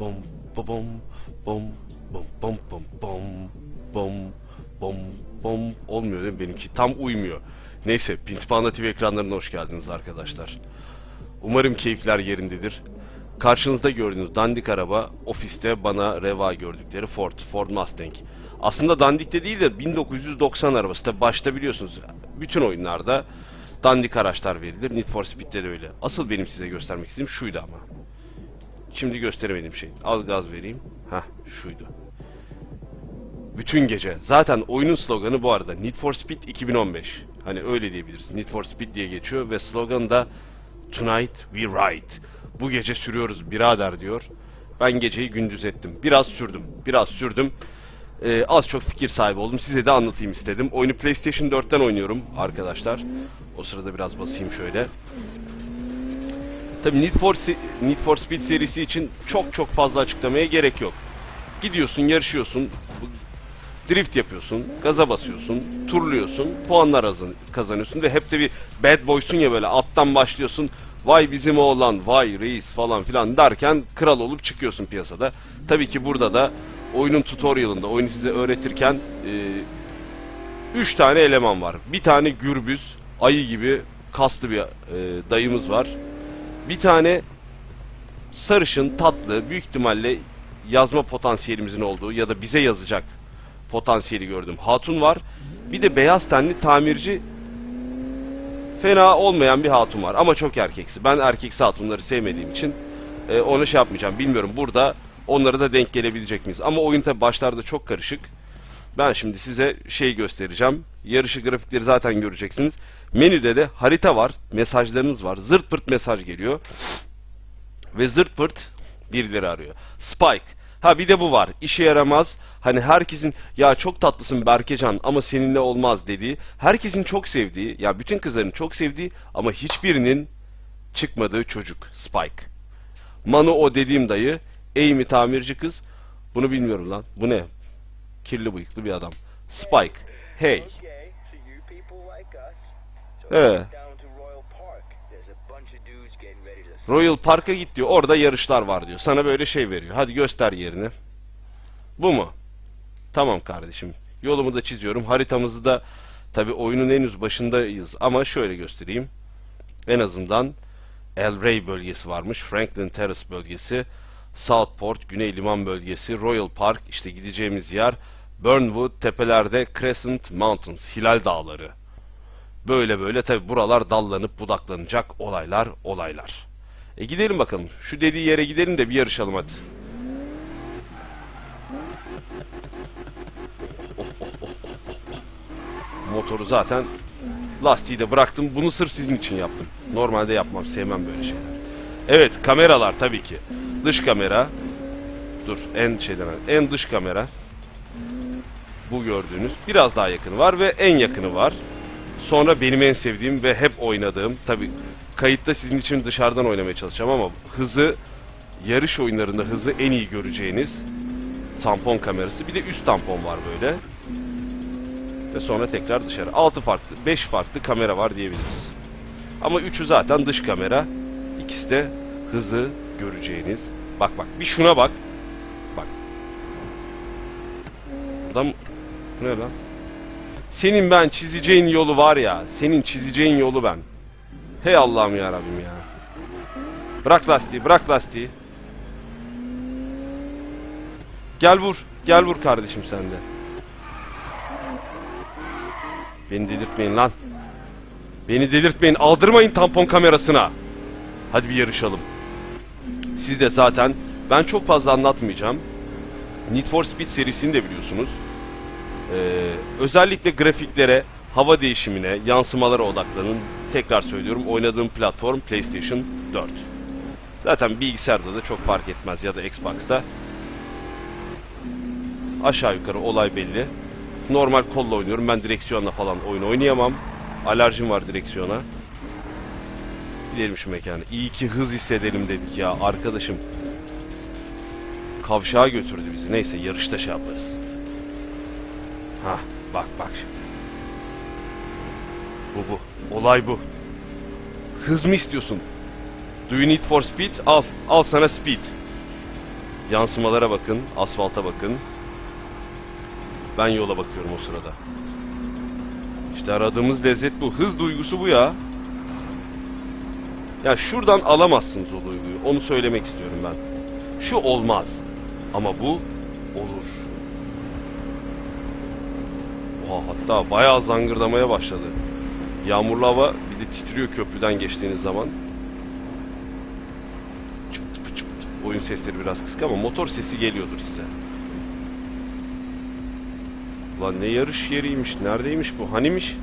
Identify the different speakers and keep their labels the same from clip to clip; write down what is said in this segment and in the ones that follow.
Speaker 1: bom bom bom bom bom bom bom bom bom bom olmuyor değil mi benimki? Tam uymuyor. Neyse Pintipanda TV ekranlarına hoş geldiniz arkadaşlar. Umarım keyifler yerindedir. Karşınızda gördüğünüz dandik araba ofiste bana reva gördükleri Ford, Ford Mustang. Aslında dandik de değil de 1990 arabası. Tabi başta biliyorsunuz bütün oyunlarda dandik araçlar verilir. Need for Speed'de de öyle. Asıl benim size göstermek istediğim şuydu ama. Şimdi gösteremediğim şey. Az gaz vereyim. Hah şuydu. Bütün gece. Zaten oyunun sloganı bu arada Need for Speed 2015. Hani öyle diyebiliriz. Need for Speed diye geçiyor ve slogan da Tonight we ride. Bu gece sürüyoruz birader diyor. Ben geceyi gündüz ettim. Biraz sürdüm. Biraz sürdüm. Ee, az çok fikir sahibi oldum. Size de anlatayım istedim. Oyunu PlayStation 4'ten oynuyorum arkadaşlar. O sırada biraz basayım şöyle. Tabii Need for, Need for Speed serisi için çok çok fazla açıklamaya gerek yok. Gidiyorsun, yarışıyorsun, drift yapıyorsun, gaza basıyorsun, turluyorsun, puanlar kazanıyorsun ve hep de bir bad boysun ya böyle alttan başlıyorsun. Vay bizim oğlan, vay reis falan filan derken kral olup çıkıyorsun piyasada. Tabii ki burada da oyunun tutorialında, oyunu size öğretirken 3 tane eleman var. Bir tane gürbüz, ayı gibi kaslı bir e, dayımız var. Bir tane sarışın, tatlı, büyük ihtimalle yazma potansiyelimizin olduğu ya da bize yazacak potansiyeli gördüm. Hatun var. Bir de beyaz tenli tamirci fena olmayan bir hatun var ama çok erkeksi. Ben erkeksi hatunları sevmediğim için e, onu şey yapmayacağım. Bilmiyorum burada onlara da denk gelebilecek miyiz? Ama oyun tabi başlarda çok karışık. Ben şimdi size şey göstereceğim. Yarışı grafikleri zaten göreceksiniz. Menüde de harita var, mesajlarınız var. Zırt pırt mesaj geliyor. Ve zırt pırt birileri arıyor. Spike. Ha bir de bu var. İşe yaramaz. Hani herkesin ya çok tatlısın Berkecan ama seninle olmaz dediği. Herkesin çok sevdiği, ya bütün kızların çok sevdiği ama hiçbirinin çıkmadığı çocuk. Spike. Manu o dediğim dayı. Amy tamirci kız. Bunu bilmiyorum lan. Bu ne? Kirli bıyıklı bir adam. Spike. Hey. Evet.
Speaker 2: Royal
Speaker 1: Park'a git diyor. Orada yarışlar var diyor. Sana böyle şey veriyor. Hadi göster yerini. Bu mu? Tamam kardeşim. Yolumu da çiziyorum. Haritamızı da tabi oyunun henüz başındayız ama şöyle göstereyim. En azından El Rey bölgesi varmış. Franklin Terrace bölgesi. Southport, Güney Liman bölgesi, Royal Park, işte gideceğimiz yer, Burnwood, tepelerde Crescent Mountains, Hilal Dağları. Böyle böyle tabi buralar dallanıp budaklanacak olaylar olaylar. E gidelim bakalım. Şu dediği yere gidelim de bir yarışalım hadi. Oh, oh, oh. Motoru zaten lastiği de bıraktım. Bunu sırf sizin için yaptım. Normalde yapmam. Sevmem böyle şeyler. Evet kameralar tabii ki. Dış kamera. Dur en şeyden en dış kamera. Bu gördüğünüz. Biraz daha yakını var ve en yakını var. Sonra benim en sevdiğim ve hep oynadığım tabi kayıtta sizin için dışarıdan oynamaya çalışacağım ama hızı yarış oyunlarında hızı en iyi göreceğiniz tampon kamerası. Bir de üst tampon var böyle. Ve sonra tekrar dışarı. 6 farklı, 5 farklı kamera var diyebiliriz. Ama üçü zaten dış kamera. İkisi de hızı göreceğiniz. Bak bak bir şuna bak. Bak. Buradan Bu ne lan? Senin ben çizeceğin yolu var ya. Senin çizeceğin yolu ben. Hey Allah'ım ya Rabbim ya. Bırak lastiği, bırak lastiği. Gel vur. Gel vur kardeşim sen de. Beni delirtmeyin lan. Beni delirtmeyin. Aldırmayın tampon kamerasına. Hadi bir yarışalım. Siz de zaten ben çok fazla anlatmayacağım. Need for Speed serisini de biliyorsunuz. Ee, özellikle grafiklere, hava değişimine, yansımalara odaklanın. Tekrar söylüyorum oynadığım platform PlayStation 4. Zaten bilgisayarda da çok fark etmez ya da Xbox'ta. Aşağı yukarı olay belli. Normal kolla oynuyorum. Ben direksiyonla falan oyun oynayamam. Alerjim var direksiyona. Gidelim şu mekana. İyi ki hız hissedelim dedik ya arkadaşım. Kavşağa götürdü bizi. Neyse yarışta şey yaparız. Ha bak bak şimdi. Bu bu. Olay bu. Hız mı istiyorsun? Do you need for speed? Al. Al sana speed. Yansımalara bakın, asfalta bakın. Ben yola bakıyorum o sırada. İşte aradığımız lezzet bu. Hız duygusu bu ya. Ya şuradan alamazsınız o duyguyu. Onu söylemek istiyorum ben. Şu olmaz. Ama bu Oha, hatta bayağı zangırdamaya başladı. Yağmurlu hava bir de titriyor köprüden geçtiğiniz zaman. Çıp tıp çıp tıp. Oyun sesleri biraz kısık ama motor sesi geliyordur size. Ulan ne yarış yeriymiş, neredeymiş bu? Hanimiş?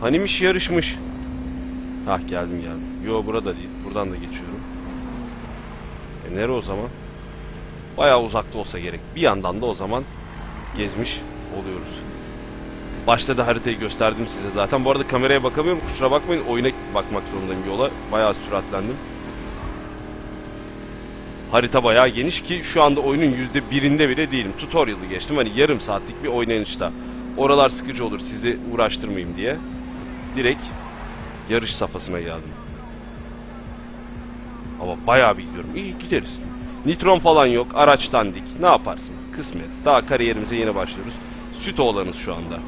Speaker 1: Hanimiş yarışmış. Hah geldim geldim. Yo burada değil, buradan da geçiyorum. E nere o zaman? Bayağı uzakta olsa gerek. Bir yandan da o zaman gezmiş oluyoruz. Başta da haritayı gösterdim size zaten. Bu arada kameraya bakamıyorum. Kusura bakmayın. Oyuna bakmak zorundayım yola. Bayağı süratlendim. Harita bayağı geniş ki şu anda oyunun yüzde birinde bile değilim. Tutorial'ı geçtim. Hani yarım saatlik bir oynayışta. Oralar sıkıcı olur sizi uğraştırmayayım diye. Direkt yarış safhasına geldim. Ama bayağı bir gidiyorum. İyi gideriz. Nitron falan yok. Araç dandik. Ne yaparsın? Kısmet. Daha kariyerimize yeni başlıyoruz. Süt oğlanız şu anda.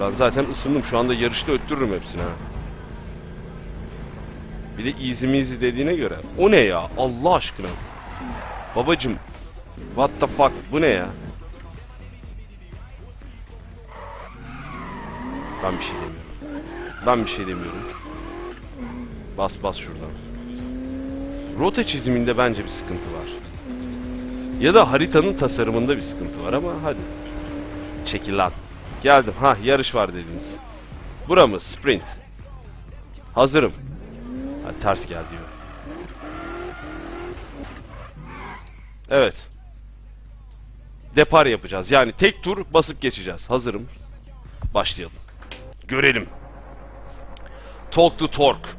Speaker 1: Ben zaten ısındım. Şu anda yarışta öttürürüm hepsini ha. Bir de easy measy dediğine göre. O ne ya? Allah aşkına. Babacım. What the fuck? Bu ne ya? Ben bir şey demiyorum. Ben bir şey demiyorum. Bas bas şuradan. Rota çiziminde bence bir sıkıntı var. Ya da haritanın tasarımında bir sıkıntı var ama hadi. Çekil lan. Geldim. Ha yarış var dediniz. Bura mı? Sprint. Hazırım. Ha, ters geldi diyor. Evet. Depar yapacağız. Yani tek tur basıp geçeceğiz. Hazırım. Başlayalım. Görelim. Talk to torque.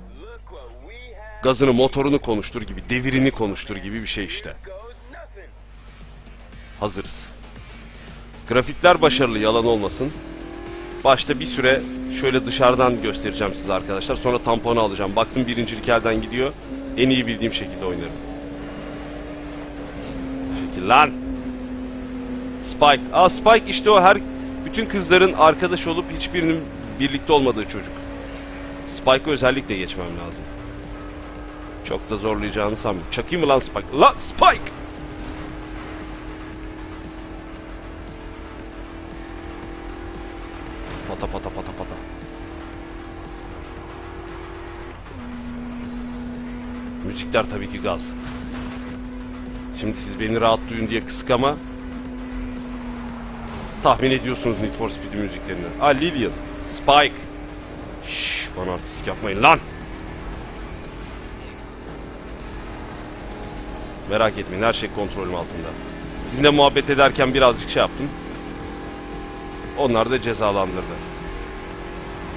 Speaker 1: Gazını, motorunu konuştur gibi, devirini konuştur gibi bir şey işte. Hazırız. Grafikler başarılı, yalan olmasın. Başta bir süre şöyle dışarıdan göstereceğim size arkadaşlar. Sonra tamponu alacağım. Baktım birincilik elden gidiyor. En iyi bildiğim şekilde oynarım. Şekil lan. Spike. Aa Spike işte o her bütün kızların arkadaş olup hiçbirinin birlikte olmadığı çocuk. Spike'ı özellikle geçmem lazım. Çok da zorlayacağını sanmıyorum. Çakayım mı lan Spike? La Spike! Pata pata pata pata. Müzikler tabii ki gaz. Şimdi siz beni rahat duyun diye kısık ama tahmin ediyorsunuz Need for Speed müziklerini. Ah Lillian, Spike. Şşş bana artistik yapmayın lan. Merak etmeyin her şey kontrolüm altında. Sizinle muhabbet ederken birazcık şey yaptım. Onlar da cezalandırdı.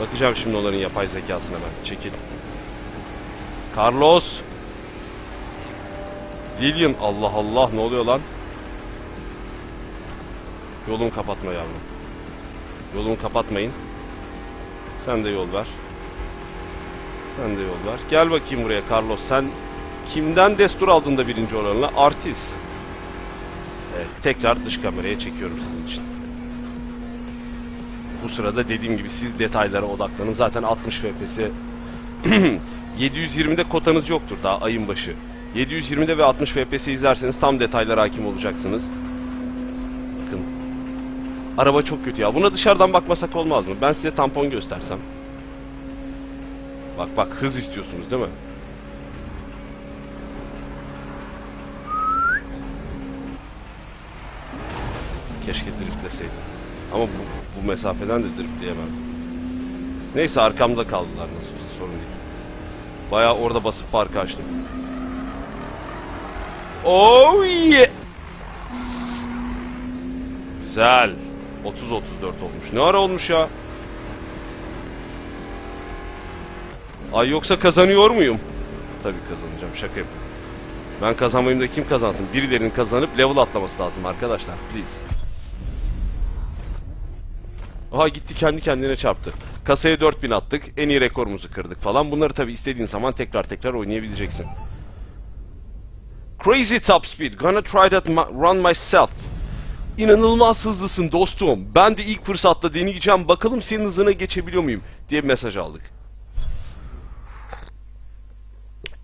Speaker 1: Bakacağım şimdi onların yapay zekasına ben. Çekil. Carlos. Lillian. Allah Allah ne oluyor lan? Yolumu kapatma yavrum. Yolumu kapatmayın. Sen de yol ver. Sen de yol ver. Gel bakayım buraya Carlos. Sen kimden destur aldın da birinci oranla? Artist. Evet, tekrar dış kameraya çekiyorum sizin için. Bu sırada dediğim gibi siz detaylara odaklanın. Zaten 60 FPS 720'de kotanız yoktur daha ayın başı. 720'de ve 60 FPS izlerseniz tam detaylara hakim olacaksınız. Bakın. Araba çok kötü ya. Buna dışarıdan bakmasak olmaz mı? Ben size tampon göstersem. Bak bak hız istiyorsunuz değil mi? Keşke driftleseydim. Ama bu, bu mesafeden de driftleyemezdim. Neyse arkamda kaldılar nasıl olsa sorun değil. Bayağı orada basıp farkı açtım. Oh yes! Güzel. 30-34 olmuş. Ne ara olmuş ya? Ay yoksa kazanıyor muyum? Tabii kazanacağım. Şaka yapıyorum. Ben kazanmayayım da kim kazansın? Birilerinin kazanıp level atlaması lazım arkadaşlar. Please. Aha gitti kendi kendine çarptı. Kasaya 4000 attık. En iyi rekorumuzu kırdık falan. Bunları tabi istediğin zaman tekrar tekrar oynayabileceksin. Crazy top speed. Gonna try that run myself. İnanılmaz hızlısın dostum. Ben de ilk fırsatta deneyeceğim. Bakalım senin hızına geçebiliyor muyum? diye mesaj aldık.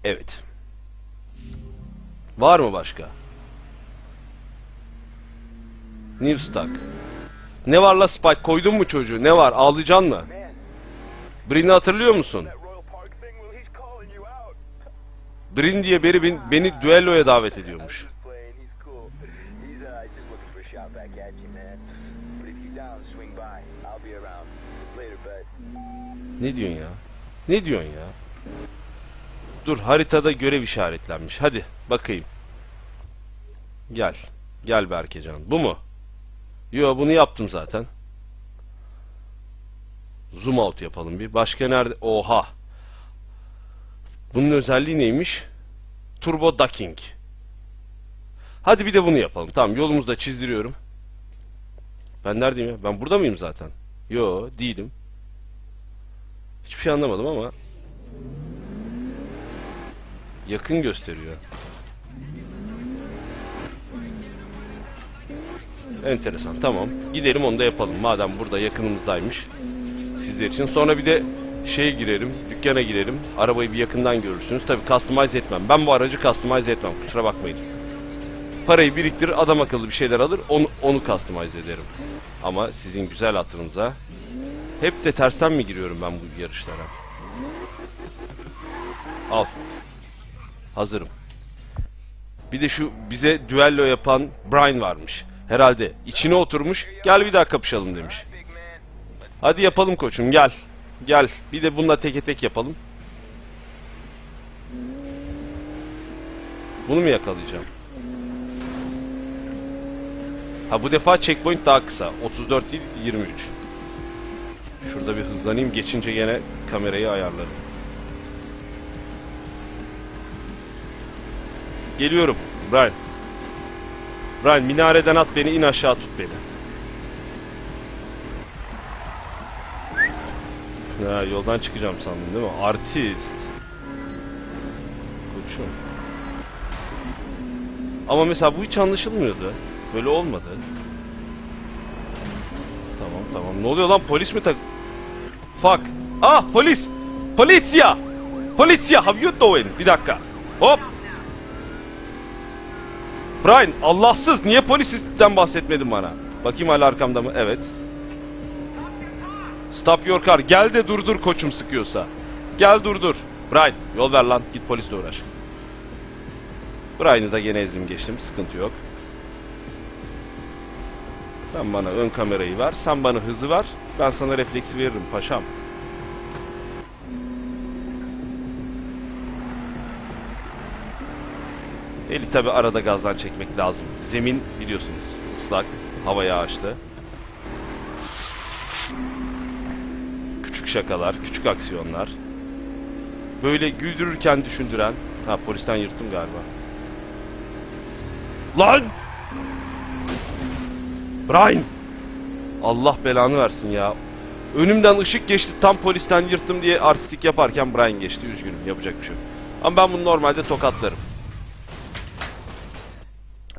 Speaker 1: Evet. Var mı başka? New stock. Ne var la Spike? Koydun mu çocuğu? Ne var? Ağlayacaksın mı? Brin'i hatırlıyor musun? Brin diye biri beni, beni düelloya davet ediyormuş. Ne diyorsun ya? Ne diyorsun ya? Dur haritada görev işaretlenmiş. Hadi bakayım. Gel. Gel Berkecan. Bu mu? Yo bunu yaptım zaten. Zoom out yapalım bir. Başka nerede? Oha. Bunun özelliği neymiş? Turbo ducking. Hadi bir de bunu yapalım. Tamam yolumuzda çizdiriyorum. Ben neredeyim ya? Ben burada mıyım zaten? Yo değilim. Hiçbir şey anlamadım ama yakın gösteriyor. Enteresan. Tamam. Gidelim onu da yapalım. Madem burada yakınımızdaymış. Sizler için. Sonra bir de şeye girerim. Dükkana girerim. Arabayı bir yakından görürsünüz. Tabi customize etmem. Ben bu aracı customize etmem. Kusura bakmayın. Parayı biriktirir, adam akıllı bir şeyler alır. Onu, onu customize ederim. Ama sizin güzel hatırınıza hep de tersten mi giriyorum ben bu yarışlara? Al. Hazırım. Bir de şu bize düello yapan Brian varmış. Herhalde içine oturmuş. Gel bir daha kapışalım demiş. Hadi yapalım koçum gel. Gel. Bir de bununla teke tek yapalım. Bunu mu yakalayacağım? Ha bu defa checkpoint daha kısa. 34 değil 23. Şurada bir hızlanayım. Geçince gene kamerayı ayarlarım. Geliyorum. Brian. Brian minareden at beni in aşağı tut beni. Ha, yoldan çıkacağım sandın değil mi? Artist. Koçum. Ama mesela bu hiç anlaşılmıyordu. Böyle olmadı. Tamam tamam. Ne oluyor lan? Polis mi tak... Fuck. Ah polis! Polizia! Polizia how you doing? Bir dakika. Hop! Brian Allahsız niye polisten bahsetmedin bana? Bakayım hala arkamda mı? Evet. Stop your car. Gel de durdur koçum sıkıyorsa. Gel durdur. Brian yol ver lan. Git polisle uğraş. Brian'ı da gene ezdim geçtim. Sıkıntı yok. Sen bana ön kamerayı ver. Sen bana hızı ver. Ben sana refleksi veririm paşam. Eli tabi arada gazdan çekmek lazım. Zemin biliyorsunuz ıslak, hava yağışlı. Küçük şakalar, küçük aksiyonlar. Böyle güldürürken düşündüren... Ha polisten yırttım galiba. Lan! Brian! Allah belanı versin ya. Önümden ışık geçti tam polisten yırttım diye artistik yaparken Brian geçti. Üzgünüm yapacak bir şey yok. Ama ben bunu normalde tokatlarım.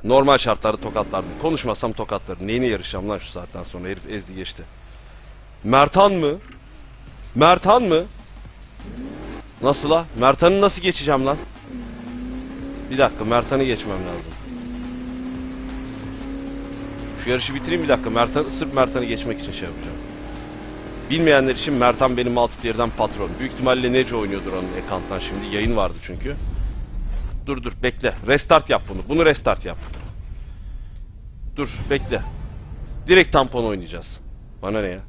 Speaker 1: Normal şartlarda tokatlardım. Konuşmasam tokatlarım. Neyine yarışacağım lan şu saatten sonra? Herif ezdi geçti. Mertan mı? Mertan mı? Nasıl la? Mertan'ı nasıl geçeceğim lan? Bir dakika Mertan'ı geçmem lazım. Şu yarışı bitireyim bir dakika. Mertan, sırf Mertan'ı geçmek için şey yapacağım. Bilmeyenler için Mertan benim multiplayer'dan patron. Büyük ihtimalle Neco oynuyordur onun ekanttan şimdi. Yayın vardı çünkü. Dur dur bekle. Restart yap bunu. Bunu restart yap. Dur bekle. Direkt tampon oynayacağız. Bana ne ya?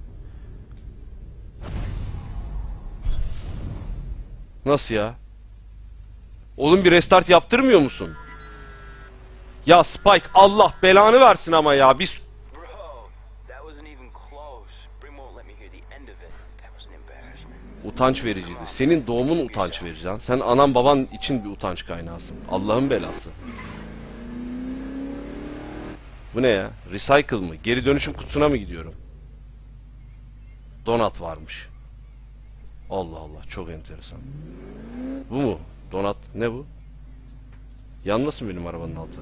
Speaker 1: Nasıl ya? Oğlum bir restart yaptırmıyor musun? Ya Spike Allah belanı versin ama ya. Biz utanç vericiydi. Senin doğumun utanç verici lan. Sen anan baban için bir utanç kaynağısın. Allah'ın belası. Bu ne ya? Recycle mı? Geri dönüşüm kutusuna mı gidiyorum? Donat varmış. Allah Allah çok enteresan. Bu mu? Donat ne bu? Yanmasın benim arabanın altı.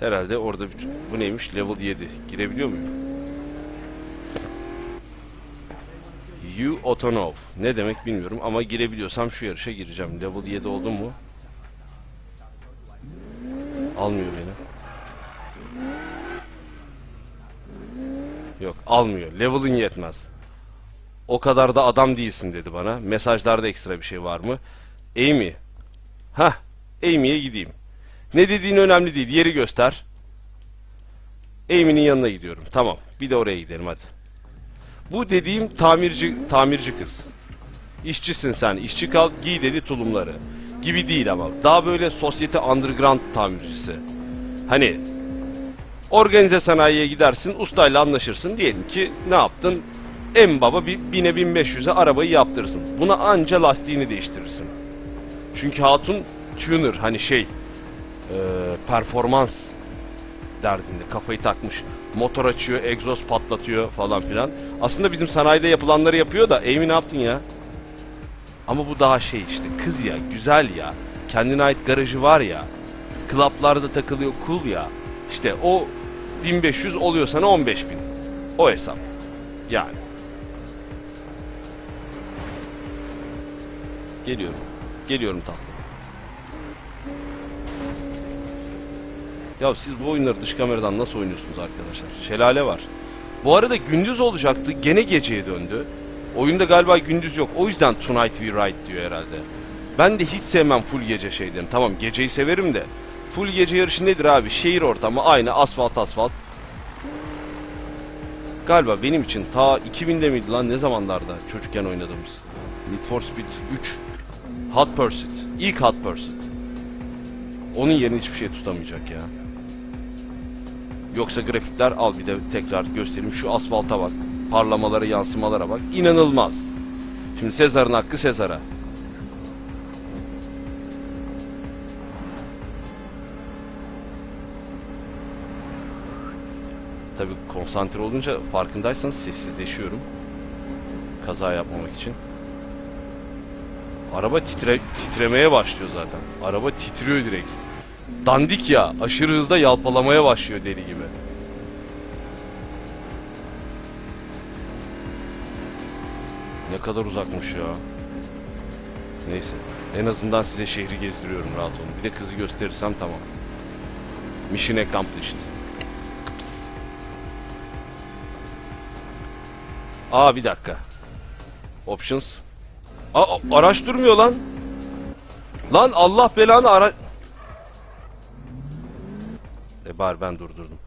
Speaker 1: Herhalde orada bir... Bu neymiş? Level 7. Girebiliyor muyum? You Otonov. Ne demek bilmiyorum ama girebiliyorsam şu yarışa gireceğim. Level 7 oldum mu? Almıyor beni. Yok almıyor. Level'ın yetmez. O kadar da adam değilsin dedi bana. Mesajlarda ekstra bir şey var mı? Amy. Hah. Amy'ye gideyim. Ne dediğin önemli değil. Yeri göster. Amy'nin yanına gidiyorum. Tamam. Bir de oraya gidelim hadi. Bu dediğim tamirci tamirci kız. İşçisin sen. işçi kal. Giy dedi tulumları. Gibi değil ama. Daha böyle sosyete underground tamircisi. Hani organize sanayiye gidersin. Ustayla anlaşırsın. Diyelim ki ne yaptın? En baba bir 1000'e 1500'e arabayı yaptırırsın. Buna anca lastiğini değiştirirsin. Çünkü hatun tuner hani şey e, performans derdinde kafayı takmış. Motor açıyor, egzoz patlatıyor falan filan. Aslında bizim sanayide yapılanları yapıyor da Amy ne yaptın ya? Ama bu daha şey işte kız ya, güzel ya. Kendine ait garajı var ya. Klaplarda takılıyor cool ya. İşte o 1500 oluyor sana 15000. O hesap. Yani. Geliyorum. Geliyorum tatlım. Ya siz bu oyunları dış kameradan nasıl oynuyorsunuz arkadaşlar? Şelale var. Bu arada gündüz olacaktı. Gene geceye döndü. Oyunda galiba gündüz yok. O yüzden Tonight We Ride diyor herhalde. Ben de hiç sevmem full gece şeylerini. Tamam geceyi severim de. Full gece yarışı nedir abi? Şehir ortamı aynı asfalt asfalt. Galiba benim için ta 2000'de miydi lan ne zamanlarda çocukken oynadığımız. Need for Speed 3. Hot Pursuit. İlk Hot Pursuit. Onun yerini hiçbir şey tutamayacak ya. Yoksa grafikler al bir de tekrar göstereyim. Şu asfalta bak. Parlamalara, yansımalara bak. İnanılmaz. Şimdi Sezar'ın hakkı Sezar'a. Tabi konsantre olunca farkındaysanız sessizleşiyorum. Kaza yapmamak için. Araba titre titremeye başlıyor zaten. Araba titriyor direkt. Dandik ya aşırı hızda yalpalamaya başlıyor deli gibi. Ne kadar uzakmış ya. Neyse. En azından size şehri gezdiriyorum rahat olun. Bir de kızı gösterirsem tamam. Mission accomplished. Kıps. Aa bir dakika. Options. Aa araç durmuyor lan. Lan Allah belanı ara... E bari ben durdurdum.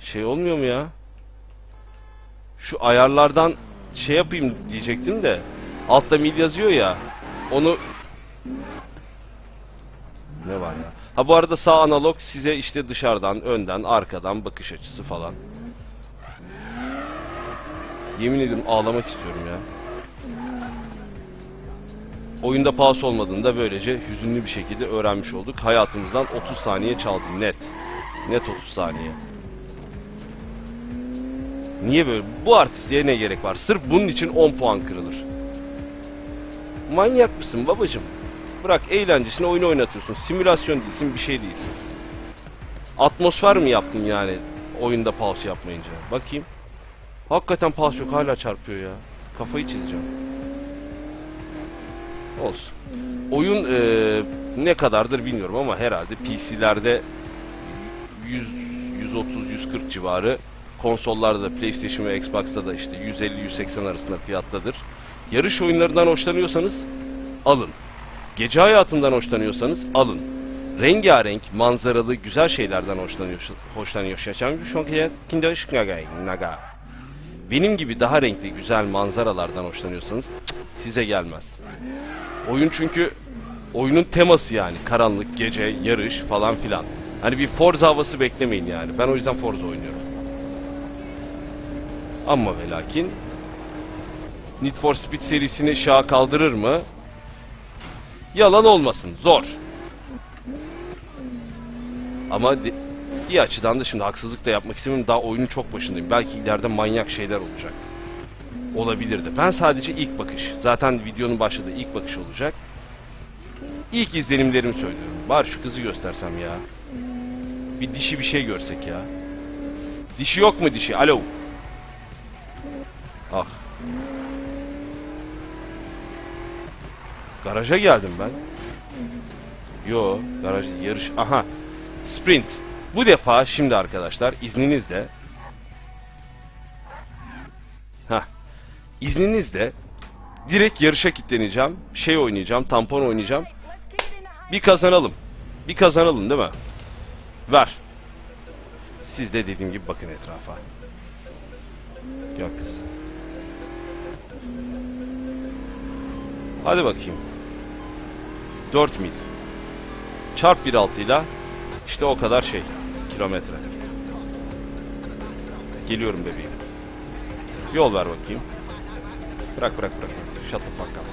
Speaker 1: Şey olmuyor mu ya? Şu ayarlardan şey yapayım diyecektim de altta mil yazıyor ya. Onu ne var ya? Ha bu arada sağ analog size işte dışarıdan, önden, arkadan bakış açısı falan. Yemin ederim ağlamak istiyorum ya. Oyunda pause olmadığında böylece hüzünlü bir şekilde öğrenmiş olduk. Hayatımızdan 30 saniye çaldı net. Net 30 saniye. Niye böyle? Bu artistliğe ne gerek var? Sırf bunun için 10 puan kırılır. Manyak mısın babacım? Bırak eğlencesine oyunu oynatıyorsun. Simülasyon değilsin, bir şey değilsin. Atmosfer mi yaptın yani oyunda pause yapmayınca? Bakayım. Hakikaten pause yok hala çarpıyor ya. Kafayı çizeceğim. Olsun. Oyun eee, ne kadardır bilmiyorum ama herhalde PC'lerde 100 130 140 civarı konsollarda da PlayStation ve Xbox'ta da işte 150-180 arasında fiyattadır. Yarış oyunlarından hoşlanıyorsanız alın. Gece hayatından hoşlanıyorsanız alın. Rengarenk, manzaralı, güzel şeylerden hoşlanıyor, hoşlanıyorsan şu anki naga. Benim gibi daha renkli, güzel manzaralardan hoşlanıyorsanız size gelmez. Oyun çünkü oyunun teması yani karanlık, gece, yarış falan filan. Hani bir Forza havası beklemeyin yani. Ben o yüzden Forza oynuyorum. Ama ve lakin Need for Speed serisini şaha kaldırır mı? Yalan olmasın. Zor. Ama bir açıdan da şimdi haksızlık da yapmak istemiyorum. Daha oyunun çok başındayım. Belki ileride manyak şeyler olacak. Olabilirdi. Ben sadece ilk bakış. Zaten videonun başladığı ilk bakış olacak. İlk izlenimlerimi söylüyorum. Bari şu kızı göstersem ya. Bir dişi bir şey görsek ya. Dişi yok mu dişi? Alo. Ah. Garaja geldim ben. Yo, garaj yarış. Aha. Sprint. Bu defa şimdi arkadaşlar izninizle İzninizle direkt yarışa kitleneceğim. Şey oynayacağım, tampon oynayacağım. Bir kazanalım. Bir kazanalım değil mi? Ver. Siz de dediğim gibi bakın etrafa. Yok kız. Hadi bakayım. 4 mil. Çarp 1.6 ile işte o kadar şey. Kilometre. Geliyorum bebeğim. Yol ver bakayım. Bırak bırak bırak. Shut the fuck up.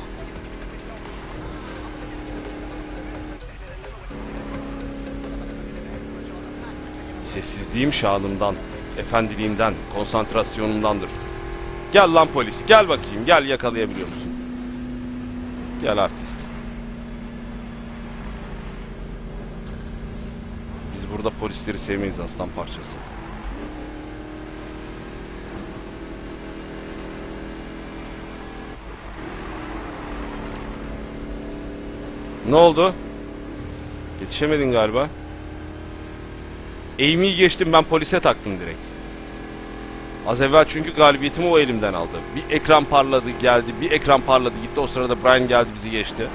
Speaker 1: Sessizliğim şanımdan, efendiliğimden, konsantrasyonumdandır. Gel lan polis, gel bakayım, gel yakalayabiliyor musun? Gel artist. Biz burada polisleri sevmeyiz aslan parçası. Ne oldu? Yetişemedin galiba. Amy'yi geçtim ben polise taktım direkt. Az evvel çünkü galibiyetimi o elimden aldı. Bir ekran parladı geldi, bir ekran parladı gitti. O sırada Brian geldi bizi geçti.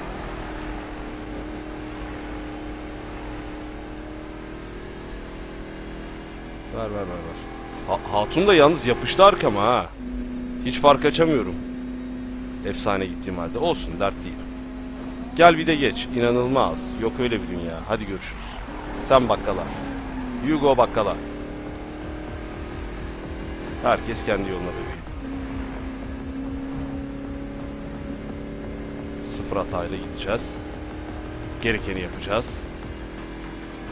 Speaker 1: Ver ver ver ver. Ha- Hatun da yalnız yapıştı arkama ha. Hiç fark açamıyorum. Efsane gittiğim halde. Olsun dert değil. Gel bir de geç. İnanılmaz. Yok öyle bir dünya. Hadi görüşürüz. Sen bakkala. Hugo bakkala. Herkes kendi yoluna bebeğim. Sıfır hatayla gideceğiz. Gerekeni yapacağız.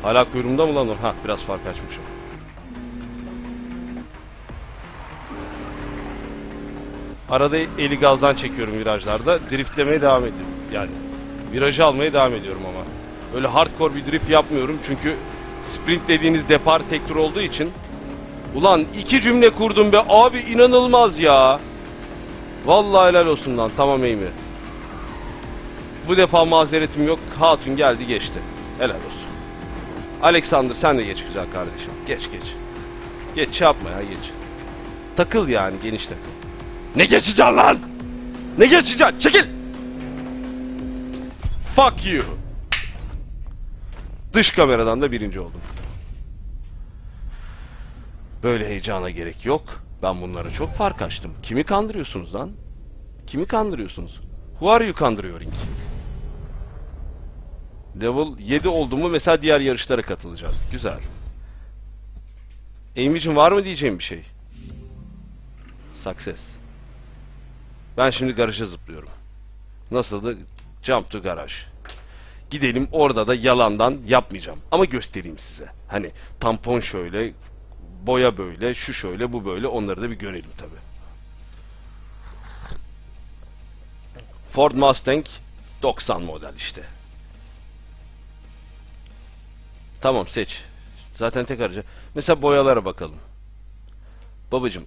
Speaker 1: Hala kuyruğumda mı lan? Ha biraz fark açmışım. Arada eli gazdan çekiyorum virajlarda. Driftlemeye devam ediyorum. Yani virajı almaya devam ediyorum ama. Öyle hardcore bir drift yapmıyorum çünkü sprint dediğiniz depar tek tur olduğu için. Ulan iki cümle kurdum be abi inanılmaz ya. Vallahi helal olsun lan tamam Amy. Bu defa mazeretim yok. Hatun geldi geçti. Helal olsun. Alexander sen de geç güzel kardeşim. Geç geç. Geç şey yapma ya geç. Takıl yani geniş takıl. Ne geçeceksin lan? Ne geçeceksin? Çekil! Fuck you. Dış kameradan da birinci oldum. Böyle heyecana gerek yok. Ben bunlara çok fark açtım. Kimi kandırıyorsunuz lan? Kimi kandırıyorsunuz? Who are you kandırıyorum? Level 7 oldu mu mesela diğer yarışlara katılacağız. Güzel. Amy'cim var mı diyeceğim bir şey? Success. Ben şimdi garaja zıplıyorum. Nasıldı? Jump to garaj. Gidelim orada da yalandan yapmayacağım. Ama göstereyim size. Hani tampon şöyle, boya böyle, şu şöyle, bu böyle. Onları da bir görelim tabi. Ford Mustang 90 model işte. Tamam seç. Zaten tek aracı. Mesela boyalara bakalım. Babacım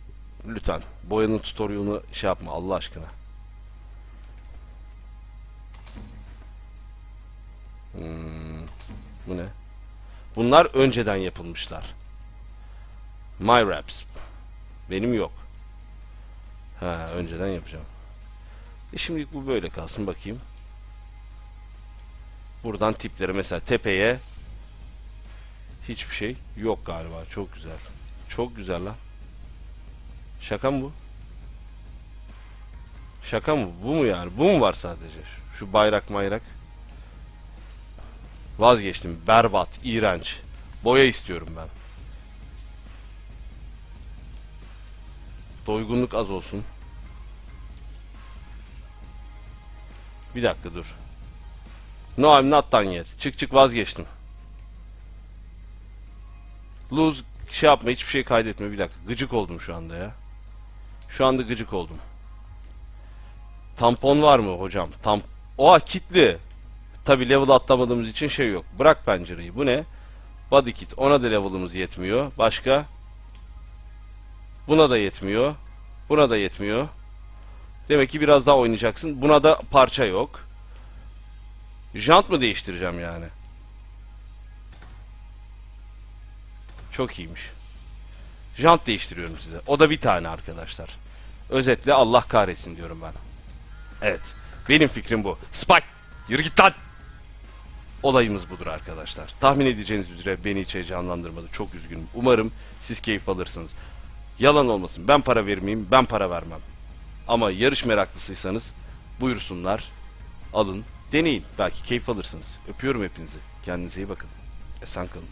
Speaker 1: lütfen boyanın tutorial'ını şey yapma Allah aşkına. Hmm, bu ne? Bunlar önceden yapılmışlar. My Wraps. Benim yok. Ha, önceden yapacağım. E şimdilik bu böyle kalsın bakayım. Buradan tipleri mesela tepeye hiçbir şey yok galiba. Çok güzel. Çok güzel lan. Şaka mı bu? Şaka mı? Bu mu yani? Bu mu var sadece? Şu bayrak mayrak. Vazgeçtim. Berbat, iğrenç. Boya istiyorum ben. Doygunluk az olsun. Bir dakika dur. No I'm not done yet. Çık çık vazgeçtim. Lose şey yapma hiçbir şey kaydetme bir dakika. Gıcık oldum şu anda ya. Şu anda gıcık oldum. Tampon var mı hocam? Tam Oha kitli. Tabi level atlamadığımız için şey yok. Bırak pencereyi. Bu ne? Body kit. Ona da level'ımız yetmiyor. Başka? Buna da yetmiyor. Buna da yetmiyor. Demek ki biraz daha oynayacaksın. Buna da parça yok. Jant mı değiştireceğim yani? Çok iyiymiş. Jant değiştiriyorum size. O da bir tane arkadaşlar. Özetle Allah kahretsin diyorum ben. Evet. Benim fikrim bu. Spike! Yürü git lan! Olayımız budur arkadaşlar. Tahmin edeceğiniz üzere beni hiç heyecanlandırmadı. Çok üzgünüm. Umarım siz keyif alırsınız. Yalan olmasın. Ben para vermeyeyim. Ben para vermem. Ama yarış meraklısıysanız buyursunlar. Alın. Deneyin. Belki keyif alırsınız. Öpüyorum hepinizi. Kendinize iyi bakın. Esen kalın.